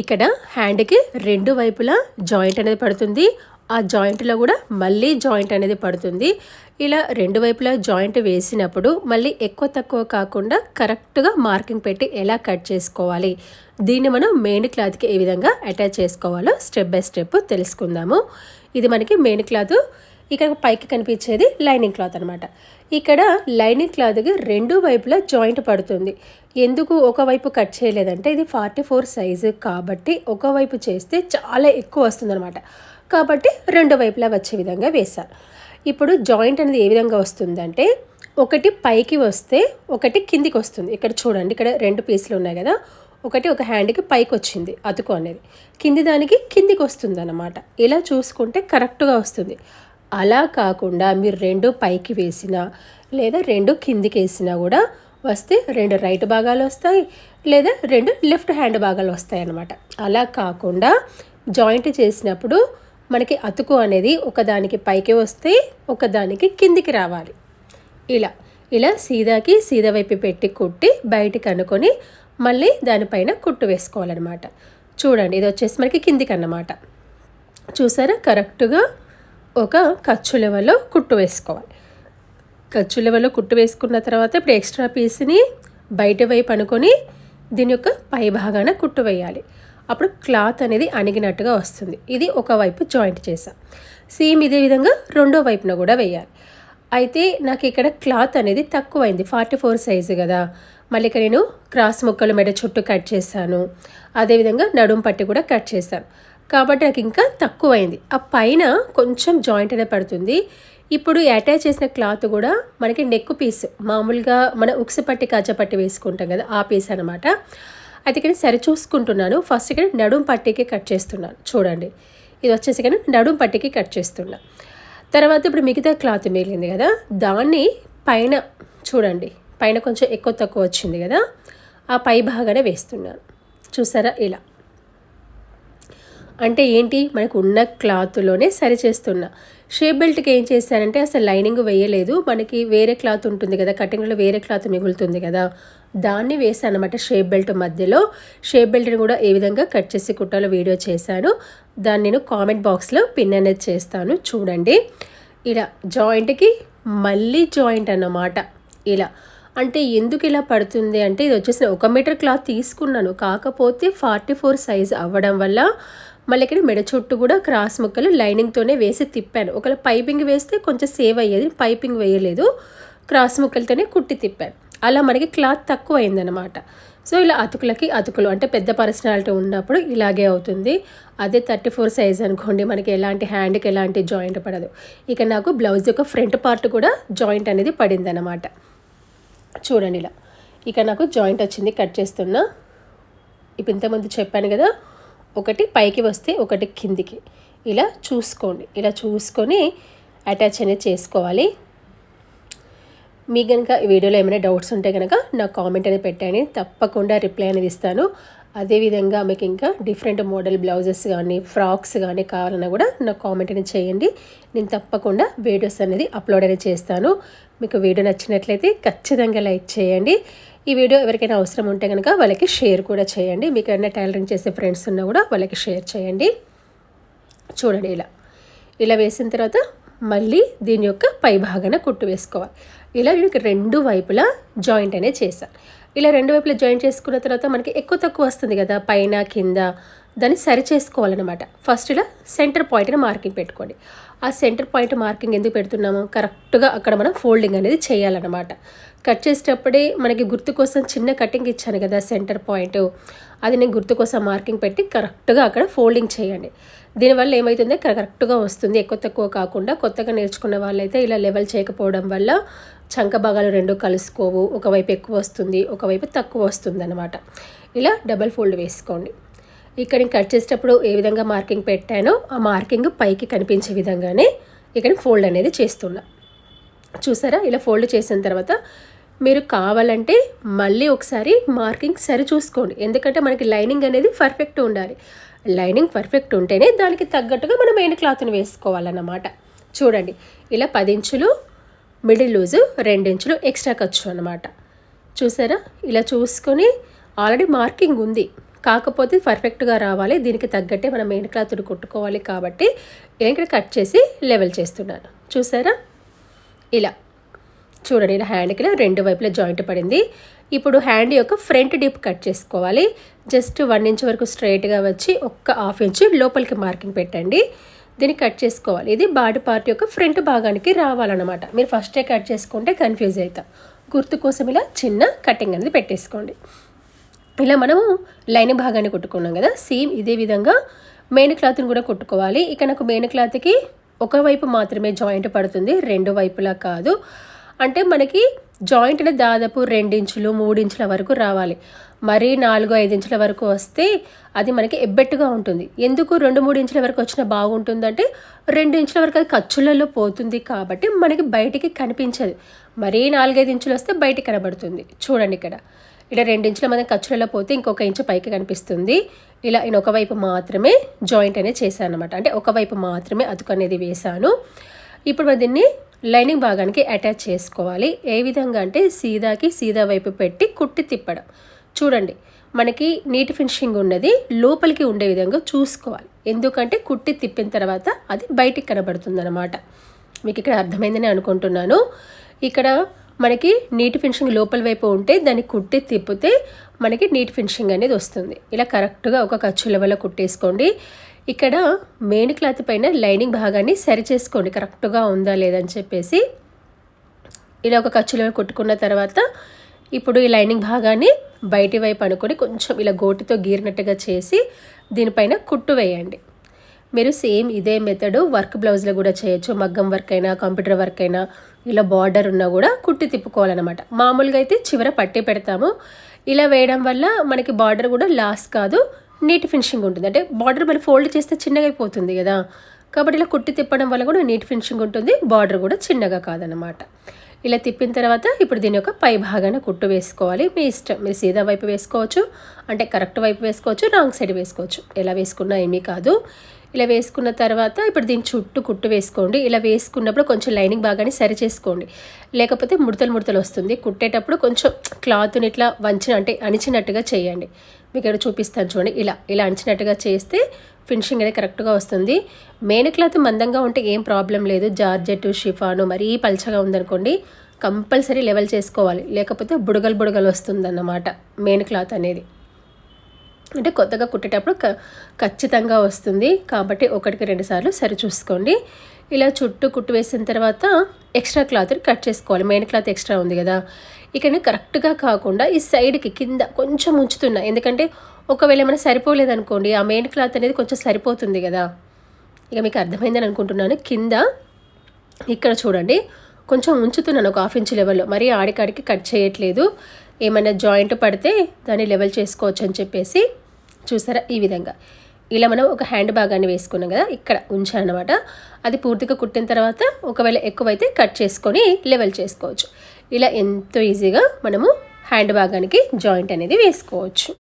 ఇక్కడ హ్యాండ్కి రెండు వైపులా జాయింట్ అనేది పడుతుంది. ఆ జాయింట్లో కూడా మళ్ళీ జాయింట్ అనేది పడుతుంది. ఇలా రెండు వైపులా జాయింట్ వేసినప్పుడు మళ్ళీ ఎక్కువ తక్కువ కాకుండా కరెక్ట్గా మార్కింగ్ పెట్టి ఎలా కట్ చేసుకోవాలి దీన్ని మనం మెయిన్ క్లాత్కి ఏ విధంగా అటాచ్ చేసుకోవాలో స్టెప్ బై స్టెప్ తెలుసుకుందాము. ఇది మనకి మెయిన్ క్లాత్ ఇక్కడ పైకి కనిపించేది లైనింగ్ క్లాత్ అనమాట ఇక్కడ లైనింగ్ క్లాత్కి రెండు వైపులా జాయింట్ పడుతుంది. ఎందుకు ఒకవైపు కట్ చేయలేదంటే ఇది ఫార్టీ ఫోర్ సైజు కాబట్టి ఒకవైపు చేస్తే చాలా ఎక్కువ వస్తుందన్నమాట కాబట్టి రెండు వైపులా వచ్చే విధంగా వేశాను ఇప్పుడు జాయింట్ అనేది ఏ విధంగా వస్తుందంటే ఒకటి పైకి వస్తే ఒకటి కిందికి వస్తుంది. ఇక్కడ చూడండి ఇక్కడ రెండు పీసులు ఉన్నాయి కదా. ఒకటి ఒక హ్యాండ్కి పైకి వచ్చింది అతుకు అనేది. కింది దానికి కిందికి వస్తుంది అనమాట ఇలా చూసుకుంటే కరెక్ట్గా వస్తుంది. అలా కాకుండా మీరు రెండు పైకి వేసినా లేదా రెండు కిందికి వేసినా కూడా వస్తే రెండు రైట్ భాగాలు వస్తాయి లేదా రెండు లెఫ్ట్ హ్యాండ్ భాగాలు వస్తాయి అన్నమాట. అలా కాకుండా జాయింట్ చేసినప్పుడు మనకి అతుకు అనేది ఒకదానికి పైకి వస్తే ఒకదానికి కిందికి రావాలి. ఇలా ఇలా సీదాకి సీదా వైపు పెట్టి కుట్టి బయటికి అనుకొని మళ్ళీ దానిపైన కుట్టు వేసుకోవాలన్నమాట. చూడండి ఇది వచ్చేసి మనకి కిందికి అన్నమాట. చూసారా? కరెక్ట్గా ఒక ఖర్చు లెవెల్లో కుట్టు వేసుకోవాలి. ఖర్చు లెవెల్లో కుట్టు వేసుకున్న తర్వాత ఇప్పుడు ఎక్స్ట్రా పీస్ని బయట వైపు అనుకొని దీని యొక్క పై భాగాన కుట్టు వేయాలి. అప్పుడు క్లాత్ అనేది అణిగినట్టుగా వస్తుంది. ఇది ఒకవైపు జాయింట్ చేసాం సేమ్ ఇదే విధంగా రెండో వైపున కూడా వేయాలి. అయితే నాకు ఇక్కడ క్లాత్ అనేది తక్కువైంది. ఫార్టీ ఫోర్ సైజు కదా. మళ్ళీ ఇక్కడ నేను క్రాస్ ముక్కలు మెడ చుట్టూ కట్ చేశాను. అదేవిధంగా నడుం పట్టి కూడా కట్ చేశాను. కాబట్టి నాకు ఇంకా తక్కువైంది. ఆ పైన కొంచెం జాయింట్ అనేది పడుతుంది. ఇప్పుడు అటాచ్ చేసిన క్లాత్ కూడా మనకి నెక్ పీస్ మామూలుగా మన ఉక్సు పట్టి కాజపట్టి వేసుకుంటాం కదా ఆ పీస్ అనమాట అయితే ఇక్కడ సరి చూసుకుంటున్నాను. ఫస్ట్ ఇక్కడ నడుం పట్టీకి కట్ చేస్తున్నాను. చూడండి. ఇది వచ్చేసి కానీ నడుం పట్టికి కట్ చేస్తున్నా. తర్వాత ఇప్పుడు మిగతా క్లాత్ మిగిలింది కదా దాన్ని పైన చూడండి. పైన కొంచెం ఎక్కువ తక్కువ వచ్చింది కదా ఆ పై భాగానే వేస్తున్నాను చూసారా? ఇలా. అంటే ఏంటి? మనకు ఉన్న క్లాత్లోనే సరి చేస్తున్నా షేప్ బెల్ట్కి ఏం చేశానంటే అసలు లైనింగ్ వేయలేదు. మనకి వేరే క్లాత్ ఉంటుంది కదా కటింగ్లో వేరే క్లాత్ మిగులుతుంది కదా. దాన్ని వేసాను అనమాట షేప్ బెల్ట్ మధ్యలో. షేప్ బెల్ట్ని కూడా ఏ విధంగా కట్ చేసి కుట్టాలో వీడియో చేశాను. దాన్ని నేను కామెంట్ బాక్స్లో పిన్ అనేది చేస్తాను. చూడండి. ఇలా జాయింట్కి మళ్ళీ జాయింట్ అన్నమాట. ఇలా. అంటే ఎందుకు ఇలా పడుతుంది అంటే ఇది వచ్చేసి ఒక మీటర్ క్లాత్ తీసుకున్నాను. కాకపోతే ఫార్టీ ఫోర్ సైజ్ అవ్వడం వల్ల మళ్ళీ ఇక్కడ మెడ చుట్టూ కూడా క్రాస్ ముక్కలు లైనింగ్తోనే వేసి తిప్పాను. ఒకవేళ పైపింగ్ వేస్తే కొంచెం సేవ్ అయ్యేది పైపింగ్ వేయలేదు. క్రాస్ ముక్కలతోనే కుట్టి తిప్పాను. అలా మనకి క్లాత్ తక్కువ అయిందనమాట సో ఇలా అతుకులకి అతుకులు అంటే పెద్ద పర్సనాలిటీ ఉన్నప్పుడు ఇలాగే అవుతుంది. అదే థర్టీ ఫోర్ సైజ్ అనుకోండి మనకి ఎలాంటి హ్యాండ్కి ఎలాంటి జాయింట్ పడదు. ఇక నాకు బ్లౌజ్ యొక్క ఫ్రంట్ పార్ట్ కూడా జాయింట్ అనేది పడింది అనమాట చూడండి ఇలా. ఇక నాకు జాయింట్ వచ్చింది కట్ చేస్తున్నా. ఇప్పుడు ఇంతకుముందు చెప్పాను కదా ఒకటి పైకి వస్తే ఒకటి కిందికి. ఇలా చూసుకోండి. ఇలా చూసుకొని అటాచ్ అనేది చేసుకోవాలి. మీకు కనుక ఈ వీడియోలో ఏమైనా డౌట్స్ ఉంటే కనుక నాకు కామెంట్ అనేది పెట్టండి. తప్పకుండా రిప్లై అనేది ఇస్తాను. అదేవిధంగా మీకు ఇంకా డిఫరెంట్ మోడల్ బ్లౌజెస్ కానీ ఫ్రాక్స్ కానీ కావాలన్నా కూడా నాకు కామెంట్ అనేది చేయండి. నేను తప్పకుండా వీడియోస్ అనేది అప్లోడ్ అనేది చేస్తాను. మీకు వీడియో నచ్చినట్లయితే ఖచ్చితంగా లైక్ చేయండి. ఈ వీడియో ఎవరికైనా అవసరం ఉంటే కనుక వాళ్ళకి షేర్ కూడా చేయండి. మీకు ఏమైనా టైలరింగ్ చేసే ఫ్రెండ్స్ ఉన్నా కూడా వాళ్ళకి షేర్ చేయండి. చూడండి ఇలా. ఇలా వేసిన తర్వాత మళ్ళీ దీని యొక్క పై భాగాన కుట్టు వేసుకోవాలి. ఇలా వీడికి రెండు వైపులా జాయింట్ అనేది చేశాను. ఇలా రెండు వైపులా జాయింట్ చేసుకున్న తర్వాత మనకి ఎక్కువ తక్కువ వస్తుంది కదా పైన కింద. దాన్ని సరి చేసుకోవాలన్నమాట. ఫస్ట్ ఇలా సెంటర్ పాయింట్ని మార్కింగ్ పెట్టుకోండి. ఆ సెంటర్ పాయింట్ మార్కింగ్ ఎందుకు పెడుతున్నాము కరెక్ట్గా అక్కడ మనం ఫోల్డింగ్ అనేది చేయాలన్నమాట. కట్ చేసేటప్పుడే మనకి గుర్తు కోసం చిన్న కటింగ్ ఇచ్చాను కదా సెంటర్ పాయింట్. అది నేను గుర్తు కోసం మార్కింగ్ పెట్టి కరెక్ట్గా అక్కడ ఫోల్డింగ్ చేయండి. దీనివల్ల ఏమవుతుందో కరెక్ట్గా వస్తుంది. ఎక్కువ తక్కువ కాకుండా కొత్తగా నేర్చుకున్న వాళ్ళైతే ఇలా లెవెల్ చేయకపోవడం వల్ల చంక భాగాలు రెండు కలుసుకోవు. ఒకవైపు ఎక్కువ వస్తుంది ఒకవైపు తక్కువ వస్తుంది అనమాట ఇలా డబల్ ఫోల్డ్ వేసుకోండి. ఇక్కడ కట్ చేసేటప్పుడు ఏ విధంగా మార్కింగ్ పెట్టానో ఆ మార్కింగ్ పైకి కనిపించే విధంగానే ఇక్కడ ఫోల్డ్ అనేది చేస్తున్నా. చూసారా? ఇలా ఫోల్డ్ చేసిన తర్వాత మీరు కావాలంటే మళ్ళీ ఒకసారి మార్కింగ్ సరి చూసుకోండి. ఎందుకంటే మనకి లైనింగ్ అనేది పర్ఫెక్ట్ ఉండాలి. లైనింగ్ పర్ఫెక్ట్ ఉంటేనే దానికి తగ్గట్టుగా మనం మెయిన్ క్లాత్ని వేసుకోవాలన్నమాట. చూడండి. ఇలా పది ఇంచులు మిడిల్ లూజు రెండించులు ఎక్స్ట్రా ఖర్చు అనమాట చూసారా? ఇలా చూసుకొని ఆల్రెడీ మార్కింగ్ ఉంది. కాకపోతే పర్ఫెక్ట్గా రావాలి. దీనికి తగ్గట్టే మనం మెయిన్ క్లాత్ని కుట్టుకోవాలి కాబట్టి నేను ఇక్కడ కట్ చేసి లెవెల్ చేస్తున్నాను. చూసారా? ఇలా. చూడండి ఇలా హ్యాండ్కి రెండు వైపులా జాయింట్ పడింది. ఇప్పుడు హ్యాండ్ యొక్క ఫ్రంట్ డిప్ కట్ చేసుకోవాలి. జస్ట్ వన్ ఇంచ్ వరకు స్ట్రైట్గా వచ్చి ఒక్క హాఫ్ ఇంచ్ లోపలికి మార్కింగ్ పెట్టండి. దీన్ని కట్ చేసుకోవాలి. ఇది బాడీ పార్ట్ యొక్క ఫ్రంట్ భాగానికి రావాలన్నమాట. మీరు ఫస్టే కట్ చేసుకుంటే కన్ఫ్యూజ్ అవుతాం. గుర్తు కోసం ఇలా చిన్న కటింగ్ అనేది పెట్టేసుకోండి. ఇలా మనము లైన్ భాగాన్ని కుట్టుకున్నాం కదా సేమ్ ఇదే విధంగా మెయిన్ క్లాత్ని కూడా కుట్టుకోవాలి. ఇక నాకు మెయిన్ క్లాత్కి ఒకవైపు మాత్రమే జాయింట్ పడుతుంది రెండు వైపులా కాదు. అంటే మనకి జాయింట్ అనేది దాదాపు రెండించులు మూడించుల వరకు రావాలి. మరీ నాలుగు ఐదు ఇంచుల వరకు వస్తే అది మనకి ఎబ్బెట్టుగా ఉంటుంది. ఎందుకు రెండు మూడు ఇంచుల వరకు వచ్చినా బాగుంటుందంటే రెండు ఇంచుల వరకు అది ఖర్చులలో పోతుంది కాబట్టి మనకి బయటికి కనిపించదు. మరీ నాలుగైదు ఇంచులు వస్తే బయటికి కనబడుతుంది. చూడండి ఇక్కడ. ఇలా రెండు ఇంచుల మన ఖర్చులలో పోతే ఇంకొక ఇంచు పైకి కనిపిస్తుంది. ఇలా నేను ఒకవైపు మాత్రమే జాయింట్ అనేది చేశాను అనమాట అంటే ఒకవైపు మాత్రమే అతుకు అనేది వేశాను. ఇప్పుడు మనం దీన్ని లైనింగ్ భాగానికి అటాచ్ చేసుకోవాలి. ఏ విధంగా అంటే సీదాకి సీదా వైపు పెట్టి కుట్టి తిప్పడం. చూడండి మనకి నీట్ ఫినిషింగ్ ఉన్నది. లోపలికి ఉండే విధంగా చూసుకోవాలి. ఎందుకంటే కుట్టి తిప్పిన తర్వాత అది బయటికి కనబడుతుంది అనమాట మీకు ఇక్కడ అర్థమైందని అనుకుంటున్నాను. ఇక్కడ మనకి నీటి ఫినిషింగ్ లోపల వైపు ఉంటే దాన్ని కుట్టి తిప్పితే మనకి నీటి ఫినిషింగ్ అనేది వస్తుంది. ఇలా కరెక్ట్గా ఒక ఖర్చుల వల్ల కుట్టేసుకోండి. ఇక్కడ మెయిన్ క్లాత్ పైన లైనింగ్ భాగాన్ని సరి చేసుకోండి. కరెక్ట్గా ఉందా లేదని చెప్పేసి ఇలా ఒక ఖర్చులో కుట్టుకున్న తర్వాత ఇప్పుడు ఈ లైనింగ్ భాగాన్ని బయటి వైపు అనుకొని కొంచెం ఇలా గోటితో గీరినట్టుగా చేసి దీనిపైన కుట్టు వేయండి. మీరు సేమ్ ఇదే మెథడు వర్క్ బ్లౌజ్లో కూడా చేయొచ్చు. మగ్గం వర్క్ అయినా కంప్యూటర్ వర్క్ అయినా ఇలా బార్డర్ ఉన్నా కూడా కుట్టి తిప్పుకోవాలన్నమాట. మామూలుగా అయితే చివర పట్టి పెడతాము. ఇలా వేయడం వల్ల మనకి బార్డర్ కూడా లాస్ కాదు నీట్ ఫినిషింగ్ ఉంటుంది. అంటే బార్డర్ మళ్ళీ ఫోల్డ్ చేస్తే చిన్నగా అయిపోతుంది కదా. కాబట్టి ఇలా కుట్టి తిప్పడం వల్ల కూడా నీట్ ఫినిషింగ్ ఉంటుంది బార్డర్ కూడా చిన్నగా కాదనమాట ఇలా తిప్పిన తర్వాత ఇప్పుడు దీని యొక్క పై భాగాన కుట్టు వేసుకోవాలి. మీ ఇష్టం మీరు సీదా వైపు వేసుకోవచ్చు అంటే కరెక్ట్ వైపు వేసుకోవచ్చు రాంగ్ సైడ్ వేసుకోవచ్చు. ఎలా వేసుకున్నా ఏమీ కాదు. ఇలా వేసుకున్న తర్వాత ఇప్పుడు దీని చుట్టూ కుట్టు వేసుకోండి. ఇలా వేసుకున్నప్పుడు కొంచెం లైనింగ్ బాగానే సరి చేసుకోండి. లేకపోతే ముడతలు ముడతలు వస్తుంది. కుట్టేటప్పుడు కొంచెం క్లాత్ని ఇట్లా వంచిన అంటే అణిచినట్టుగా చేయండి. మీకు ఇక్కడ చూపిస్తాను చూడండి. ఇలా ఇలా అణిచినట్టుగా చేస్తే ఫినిషింగ్ అనేది కరెక్ట్గా వస్తుంది. మెయిన్ క్లాత్ మందంగా ఉంటే ఏం ప్రాబ్లం లేదు. జార్జెట్ షిఫాను మరీ పల్చగా ఉందనుకోండి కంపల్సరీ లెవెల్ చేసుకోవాలి. లేకపోతే బుడగలు బుడగలు వస్తుందన్నమాట మెయిన్ క్లాత్ అనేది. అంటే కొత్తగా కుట్టేటప్పుడు ఖచ్చితంగా వస్తుంది. కాబట్టి ఒకటికి రెండు సార్లు సరి చూసుకోండి ఇలా చుట్టూ కుట్టు వేసిన తర్వాత ఎక్స్ట్రా క్లాత్ కట్ చేసుకోవాలి. మెయిన్ క్లాత్ ఎక్స్ట్రా ఉంది కదా. ఇక్కడ కరెక్ట్గా కాకుండా ఈ సైడ్కి కింద కొంచెం ఉంచుతున్నా. ఎందుకంటే ఒకవేళ ఏమైనా సరిపోలేదనుకోండి ఆ మెయిన్ క్లాత్ అనేది కొంచెం సరిపోతుంది కదా. ఇక మీకు అర్థమైందని అనుకుంటున్నాను. కింద ఇక్కడ చూడండి. కొంచెం ఉంచుతున్నాను ఒక హాఫ్ ఇంచ్ లెవెల్లో మరీ ఆడికాడికి కట్ చేయట్లేదు. ఏమైనా జాయింట్ పడితే దాన్ని లెవెల్ చేసుకోవచ్చు అని చెప్పేసి చూసారా ఈ విధంగా. ఇలా మనం ఒక హ్యాండ్ భాగాన్ని వేసుకున్నాం కదా ఇక్కడ ఉంచానమాట. అది పూర్తిగా కుట్టిన తర్వాత ఒకవేళ ఎక్కువైతే కట్ చేసుకొని లెవెల్ చేసుకోవచ్చు. ఇలా ఎంతో ఈజీగా మనము హ్యాండ్ భాగానికి జాయింట్ అనేది వేసుకోవచ్చు.